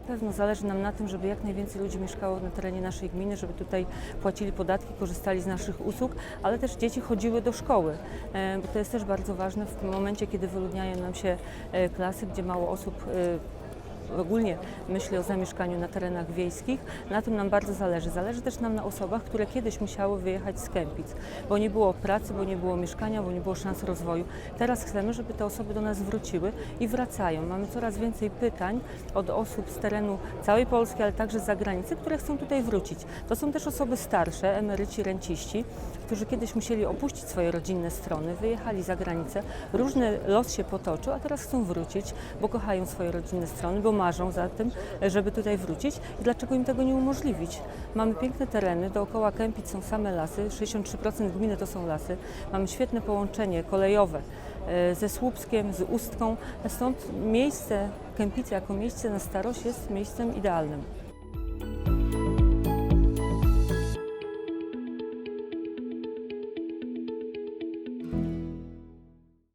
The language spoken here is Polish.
pewno zależy nam na tym, żeby jak najwięcej ludzi mieszkało na terenie naszej gminy, żeby tutaj płacili podatki, korzystali z naszych usług, ale też dzieci chodziły do szkoły, e, bo to jest też bardzo ważne w momencie, kiedy wyludniają nam się e, klasy, gdzie mało osób e, ogólnie myślę o zamieszkaniu na terenach wiejskich. Na tym nam bardzo zależy. Zależy też nam na osobach, które kiedyś musiały wyjechać z Kępic, bo nie było pracy, bo nie było mieszkania, bo nie było szans rozwoju. Teraz chcemy, żeby te osoby do nas wróciły i wracają. Mamy coraz więcej pytań od osób z terenu całej Polski, ale także z zagranicy, które chcą tutaj wrócić. To są też osoby starsze, emeryci, renciści, którzy kiedyś musieli opuścić swoje rodzinne strony, wyjechali za granicę, różny los się potoczył, a teraz chcą wrócić, bo kochają swoje rodzinne strony, bo marzą za tym, żeby tutaj wrócić. I dlaczego im tego nie umożliwić? Mamy piękne tereny, dookoła Kępic są same lasy, 63% gminy to są lasy. Mamy świetne połączenie kolejowe e, ze Słupskiem, z Ustką, stąd miejsce Kępice jako miejsce na starość jest miejscem idealnym.